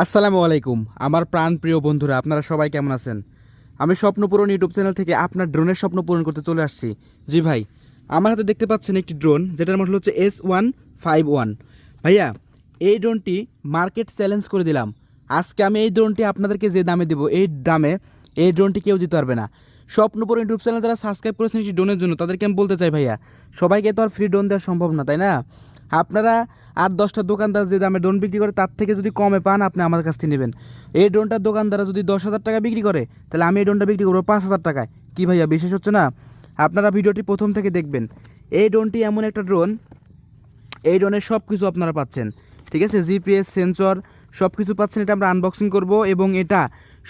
আসসালামু আলাইকুম, আমার প্রাণ প্রিয় বন্ধুরা, আপনারা সবাই কেমন আছেন? আমি স্বপ্নপূরণ ইউটিউব চ্যানেল থেকে আপনার ড্রোনের স্বপ্ন পূরণ করতে চলে আসছি। জি ভাই, আমার হাতে দেখতে পাচ্ছেন একটি ড্রোন, যেটার মডেল হচ্ছে এস ওয়ান ফাইভ ওয়ান। ভাইয়া, এই ড্রোনটি মার্কেট চ্যালেঞ্জ করে দিলাম। আজকে আমি এই ড্রোনটি আপনাদেরকে যে দামে দেবো, এই দামে এই ড্রোনটি কেউ দিতে পারবে না। স্বপ্নপূরণ ইউটিউব চ্যানেল যারা সাবস্ক্রাইব করেছেন একটি ড্রোনের জন্য, তাদেরকে আমি বলতে চাই ভাইয়া, সবাইকে তো আর ফ্রি ড্রোন দেওয়া সম্ভব না, তাই না? আপনারা আর দশটা দোকানদার যে দামে ড্রোন বিক্রি করে, তার থেকে যদি কমে পান, আপনি আমার কাছ থেকে নেবেন। এই ড্রোনটার দোকানদারা যদি দশ হাজার টাকা বিক্রি করে, তাহলে আমি এই ড্রোনটা বিক্রি করব পাঁচ হাজার টাকায়। কী ভাইয়া বিশেষ হচ্ছে না? আপনারা ভিডিওটি প্রথম থেকে দেখবেন। এই ড্রোনটি এমন একটা ড্রোন, এই ড্রোনের সব কিছু আপনারা পাচ্ছেন। ঠিক আছে? জিপিএস, সেন্সর সব কিছু পাচ্ছেন। এটা আমরা আনবক্সিং করব এবং এটা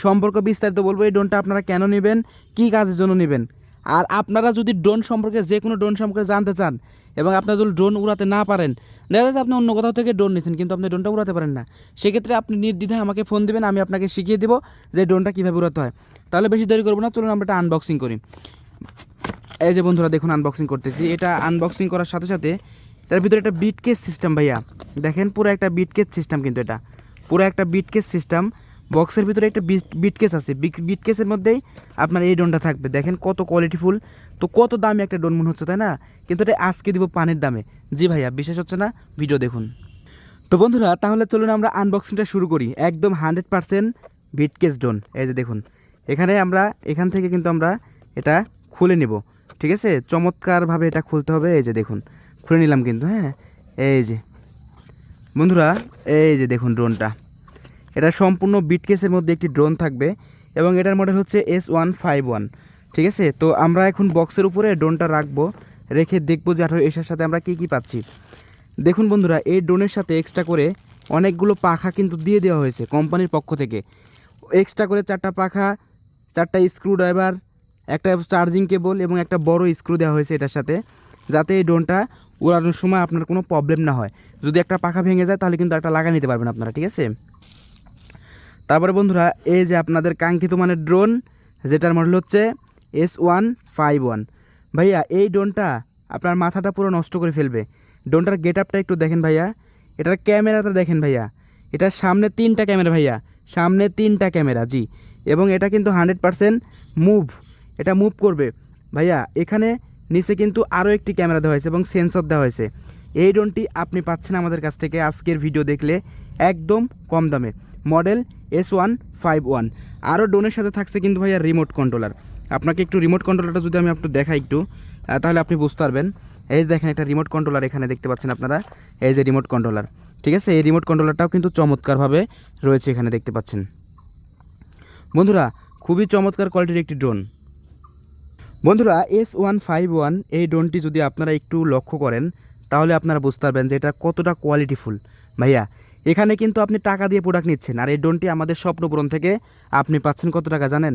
সম্পর্ক বিস্তারিত বলব, এই ড্রোনটা আপনারা কেন নেবেন, কী কাজের জন্য নেবেন। আর আপনারা যদি ড্রোন সম্পর্কে যে কোনো ড্রোন সম্পর্কে জানতে চান এবং আপনারা যদি ড্রোন উড়াতে না পারেন, দেখা যাচ্ছে আপনি অন্য কোথাও থেকে ড্রোন নিয়েছেন কিন্তু আপনি ড্রোনটা উড়াতে পারেন না। সেক্ষেত্রে আপনি নির্দ্বিধায় আমাকে ফোন দেবেন, আমি আপনাকে শিখিয়ে দেবো যে ড্রোনটা কীভাবে উড়াতে হয়। তাহলে বেশি দেরি করব না, চলুন আমরা এটা আনবক্সিং করি। এই যে বন্ধুরা, দেখুন আনবক্সিং করতেছি। এটা আনবক্সিং করার সাথে সাথে এটার ভিতরে একটা বিটকেস সিস্টেম ভাইয়া। দেখেন, পুরো একটা বিটকেস সিস্টেম কিন্তু এটা। পুরো একটা বিটকেস সিস্টেম বক্সের ভিতরে একটা বিটকেস আছে। বিটকেসের মধ্যেই আপনার এই ড্রোনটা থাকবে। দেখেন কত কোয়ালিটিফুল তো কত দামি একটা ড্রোন মনে হচ্ছে, তাই না? কিন্তু এটা আজকে দিব পানের দামে। জি ভাইয়া, বিশ্বাস হচ্ছে না? ভিডিও দেখুন। তো বন্ধুরা, তাহলে চলুন আমরা আনবক্সিংটা শুরু করি। একদম হান্ড্রেড পারসেন্ট বিটকেস ড্রোন এই যে দেখুন, এখানে আমরা, এখান থেকে কিন্তু আমরা এটা খুলে নেব। ঠিক আছে? চমৎকারভাবে এটা খুলতে হবে। এই যে দেখুন, খুলে নিলাম কিন্তু হ্যাঁ? এই যে, বন্ধুরা, এই যে দেখুন ড্রোনটা এটা সম্পূর্ণ বিটকেসের মধ্যে একটি ড্রোন থাকবে এবং এটার মডেল হচ্ছে এস ওয়ান ফাইভ ওয়ান ঠিক আছে? তো আমরা এখন বক্সের উপরে ড্রোনটা রাখব, রেখে দেখব যে আঠারো এসার সাথে আমরা কী কী পাচ্ছি। দেখুন বন্ধুরা, এই ড্রোনের সাথে এক্সট্রা করে অনেকগুলো পাখা কিন্তু দিয়ে দেওয়া হয়েছে কোম্পানির পক্ষ থেকে। এক্সট্রা করে চারটা পাখা, চারটা স্ক্রু ড্রাইভার একটা চার্জিং কেবল এবং একটা বড় স্ক্রু দেওয়া হয়েছে এটার সাথে, যাতে এই ড্রোনটা উড়ানোর সময় আপনার কোনো প্রবলেম না হয়। যদি একটা পাখা ভেঙে যায়, তাহলে কিন্তু একটা লাগা নিতে পারবেন আপনারা, ঠিক আছে? তারপরে বন্ধুরা, এই যে আপনাদের কাঙ্ক্ষিত মানের ড্রোন যেটার মডেল হচ্ছে এস ওয়ান ফাইভ ওয়ান ভাইয়া, এই ড্রোনটা আপনার মাথাটা পুরো নষ্ট করে ফেলবে। ড্রোনটার গেট আপটা একটু দেখেন ভাইয়া। এটার ক্যামেরাটা দেখেন ভাইয়া। এটার সামনে তিনটা ক্যামেরা ভাইয়া। সামনে তিনটা ক্যামেরা জি। এবং এটা কিন্তু হান্ড্রেড পারসেন্ট মুভ এটা মুভ করবে। ভাইয়া, এখানে নিচে কিন্তু আরও একটি ক্যামেরা দেওয়া হয়েছে এবং সেন্সর দেওয়া হয়েছে। এই ড্রোনটি আপনি পাচ্ছেন আমাদের কাছ থেকে আজকের ভিডিও দেখলে একদম কম দামে। Model S one five one আরও ড্রোনের সাথে থাকছে কিন্তু ভাইয়া রিমোট কন্ট্রোলার আপনাকে একটু রিমোট কন্ট্রোলারটা যদি আমি একটু দেখাই একটু তাহলে আপনি বুঝতে পারবেন। এই দেখেন একটা রিমোট কন্ট্রোলার এখানে দেখতে পাচ্ছেন আপনারা। এই যে রিমোট কন্ট্রোলার ঠিক আছে? এই রিমোট কন্ট্রোলারটাও কিন্তু চমৎকারভাবে রয়েছে এখানে দেখতে পাচ্ছেন। বন্ধুরা, খুবই চমৎকার কোয়ালিটির একটি ড্রোন বন্ধুরা এস ওয়ান ফাইভ ওয়ান এই ড্রোনটি যদি আপনারা একটু লক্ষ্য করেন, তাহলে আপনারা বুঝতে পারবেন যে এটা কতটা কোয়ালিটিফুল ভাইয়া, এখানে কিন্তু আপনি টাকা দিয়ে প্রোডাক্ট নিচ্ছেন। আর এই ড্রোনটি আমাদের স্বপ্নপূরণ থেকে আপনি পাচ্ছেন কত টাকা জানেন?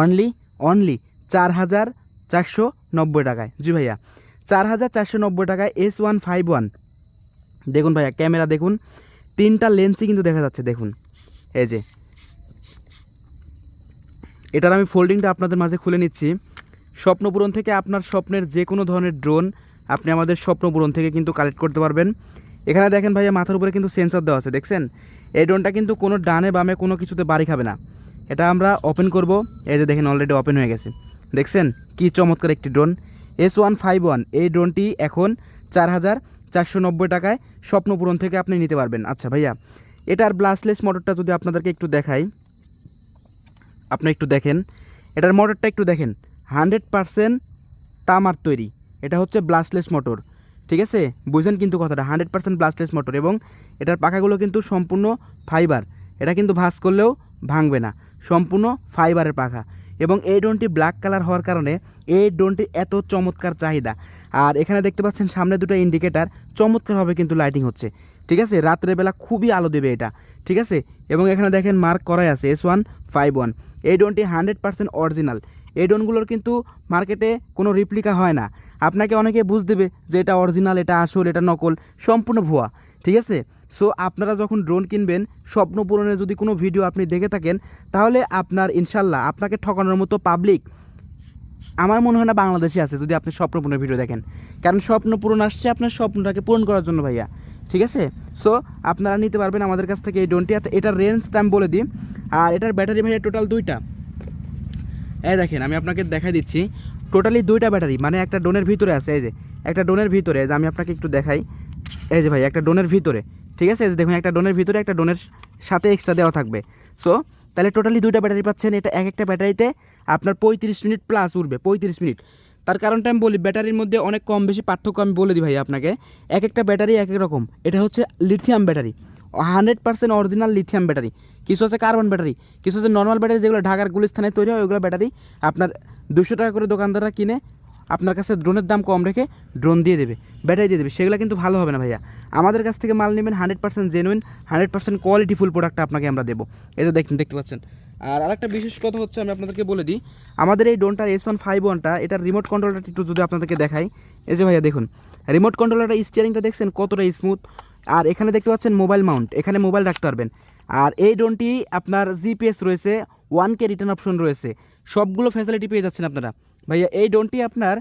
অনলি অনলি চার হাজার চারশো নব্বই টাকায়। জি ভাইয়া, চার হাজার চারশো নব্বই টাকায় এস ওয়ান ফাইভ ওয়ান দেখুন ভাইয়া, ক্যামেরা দেখুন, তিনটা লেন্সই কিন্তু দেখা যাচ্ছে, দেখুন। এই যে, এটার আমি ফোল্ডিংটা আপনাদের মাঝে খুলে নিচ্ছি। স্বপ্নপূরণ থেকে আপনার স্বপ্নের যে কোনো ধরনের ড্রোন আপনি আমাদের স্বপ্নপূরণ থেকে কিন্তু কালেক্ট করতে পারবেন। এখানে দেখেন ভাইয়া মাথার উপরে কিন্তু সেন্সর দেওয়া আছে, দেখছেন? এই ড্রোনটা কিন্তু কোনো ডানে বামে কোনো কিছুতে বাড়ি খাবে না। এটা আমরা ওপেন করব। এই যে দেখেন অলরেডি ওপেন হয়ে গেছে। দেখছেন? কি চমৎকার একটি drone. S one five one এই ড্রোনটি এখন চার হাজার চারশো নব্বই টাকায় স্বপ্নপূরণ থেকে আপনি নিতে পারবেন। আচ্ছা ভাইয়া, এটার ব্লাসলেস মোটরটা যদি আপনাদেরকে একটু দেখাই। আপনি একটু দেখেন। এটার মোটরটা একটু দেখেন। হান্ড্রেড পারসেন্ট তামার তৈরি। এটা হচ্ছে ব্লাসলেস মোটর ঠিক আছে? বুঝেন কিন্তু কথাটা হান্ড্রেড পার্সেন্ট ব্লাস্টলেস মোটর এবং এটার পাখাগুলো কিন্তু সম্পূর্ণ ফাইবার এটা কিন্তু ভাঁজ করলেও ভাঙবে না, সম্পূর্ণ ফাইবারের পাখা। এবং এই ড্রোনটি ব্ল্যাক কালার হওয়ার কারণে এই ড্রোনটি এত চমৎকার চাহিদা। আর এখানে দেখতে পাচ্ছেন সামনে দুটো ইন্ডিকেটার চমৎকারভাবে কিন্তু লাইটিং হচ্ছে। ঠিক আছে? রাত্রেবেলা খুবই আলো দেবে এটা। ঠিক আছে? এবং এখানে দেখেন মার্ক করাই আছে এস ওয়ান ফাইভ ওয়ান এই ড্রোনটি হান্ড্রেড পার্সেন্ট অরিজিনাল এই ড্রোনগুলোর কিন্তু মার্কেটে কোনো রিপ্লিকা হয় না। আপনাকে অনেকে বুঝ দেবে যে এটা অরিজিনাল এটা আসল, এটা নকল, সম্পূর্ণ ভুয়া, ঠিক আছে? সো আপনারা যখন ড্রোন কিনবেন, স্বপ্ন পূরণের যদি কোনো ভিডিও আপনি দেখে থাকেন, তাহলে আপনার ইনশাল্লাহ আপনাকে ঠকানোর মতো পাবলিক আমার মনে হয় না বাংলাদেশে আছে যদি আপনি স্বপ্ন পূরণের ভিডিও দেখেন। কারণ স্বপ্ন পূরণ আসছে আপনার স্বপ্নটাকে পূরণ করার জন্য ভাইয়া, ঠিক আছে? সো আপনারা নিতে পারবেন আমাদের কাছ থেকে এই ড্রোনটি। এটার রেঞ্জটা আমি বলে দিই। আর এটার ব্যাটারি ভাইয়া টোটাল দুইটা। এই দেখেন, আমি আপনাকে দেখাই দিচ্ছি। টোটালি দুইটা ব্যাটারি মানে একটা ডোনের ভিতরে আছে, এই যে, একটা ডোনের ভিতরে যে আমি আপনাকে একটু দেখাই। এই যে ভাই, একটা ডোনের ভিতরে, ঠিক আছে? দেখুন, একটা ডোনের ভিতরে, একটা ডোনের সাথে এক্সট্রা দেওয়া থাকবে। সো তাহলে টোটালি দুইটা ব্যাটারি পাচ্ছেন, এটা এক একটা ব্যাটারিতে আপনার পঁয়ত্রিশ মিনিট প্লাস উঠবে, পঁয়ত্রিশ মিনিট। তার কারণটা আমি বলি ব্যাটারির মধ্যে অনেক কম বেশি পার্থক্য আমি বলে দিই ভাই আপনাকে। এক একটা ব্যাটারি এক এক রকম, এটা হচ্ছে lithium battery hundred percent original lithium battery কিছু আছে কার্বন ব্যাটারি কিছু আছে নর্মাল ব্যাটারি যেগুলো ঢাকার গুলিস্থানে তৈরি হয়, ওইগুলো ব্যাটারি আপনার দুশো টাকা করে দোকানদাররা কিনে আপনার কাছে ড্রোনের দাম কম রেখে ড্রোন দিয়ে দেবে ব্যাটারি দিয়ে দেবে। সেগুলো কিন্তু ভালো হবে না ভাইয়া। আমাদের কাছ থেকে মাল নেবেন hundred percent genuine hundred percent qualityful product আপনাকে আমরা দেবো। যে দেখুন, দেখতে পাচ্ছেন। আর আরেকটা বিশেষ কথা হচ্ছে, আমি আপনাদেরকে বলে দিই, আমাদের এই ড্রোনটার এস ওয়ান ফাইভ ওয়ানটা এটার রিমোট কন্ট্রোলটা একটু যদি আপনাদেরকে দেখাই। এই যে ভাইয়া দেখুন রিমোট কন্ট্রোলারটা স্টিয়ারিংটা দেখছেন কতটা স্মুথ আর এখানে দেখতে পাচ্ছেন মোবাইল মাউন্ট, এখানে মোবাইল রাখতে পারবেন। আর এই ড্রোনটি আপনার জিপিএস রয়েছে, ওয়ান কে রিটার্ন অপশন রয়েছে। সবগুলো ফ্যাসিলিটি পেয়ে যাচ্ছেন আপনারা। ভাইয়া, এই ড্রোনটি আপনার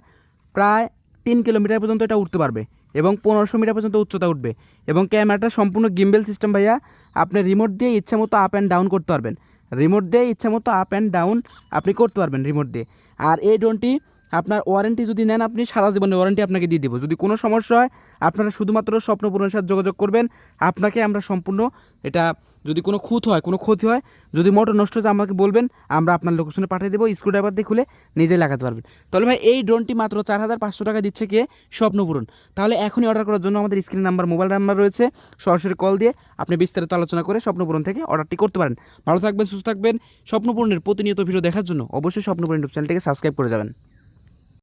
প্রায় তিন কিলোমিটার পর্যন্ত এটা উঠতে পারবে এবং পনেরোশো মিটার পর্যন্ত উচ্চতা উঠবে এবং ক্যামেরাটা সম্পূর্ণ গিম্বেল সিস্টেম ভাইয়া, আপনি রিমোট দিয়ে ইচ্ছা মতো আপ অ্যান্ড ডাউন করতে পারবেন। রিমোট দিয়ে ইচ্ছা মতো আপ অ্যান্ড ডাউন আপনি করতে পারবেন রিমোট দিয়ে। আর এই ড্রোনটি আপনার ওয়ারেন্টি যদি নেন, আপনি সারা জীবনের ওয়ারেন্টি আপনাকে দিয়ে দেবো। যদি কোনো সমস্যা হয়, আপনারা শুধুমাত্র স্বপ্নপূরণের সাথে যোগাযোগ করবেন। আপনাকে আমরা সম্পূর্ণ এটা যদি কোনো খুঁত হয়, কোনো ক্ষতি হয়, যদি মোটর নষ্ট হয়ে যায় আমাকে বলবেন, আমরা আপনার লোকেশনে পাঠিয়ে দেবো স্ক্রুড্রাইভার দিয়ে খুলে নিজে লাগাতে পারবেন। তাহলে ভাই, এই ড্রোনটি মাত্র চার হাজার পাঁচশো টাকা দিচ্ছে কে? স্বপ্নপূরণ তাহলে এখনই অর্ডার করার জন্য আমাদের স্ক্রিন নাম্বার মোবাইল নাম্বার রয়েছে। সরাসরি কল দিয়ে আপনি বিস্তারিত আলোচনা করে স্বপ্নপূরণ থেকে অর্ডারটি করতে পারেন। ভালো থাকবেন, সুস্থ থাকবেন। স্বপ্নপূরণের প্রতিনিয়ত ভিডিও দেখার জন্য অবশ্যই স্বপ্নপূরণ ইউটিউব চ্যানেলটিকে সাবস্ক্রাইব করে যাবেন।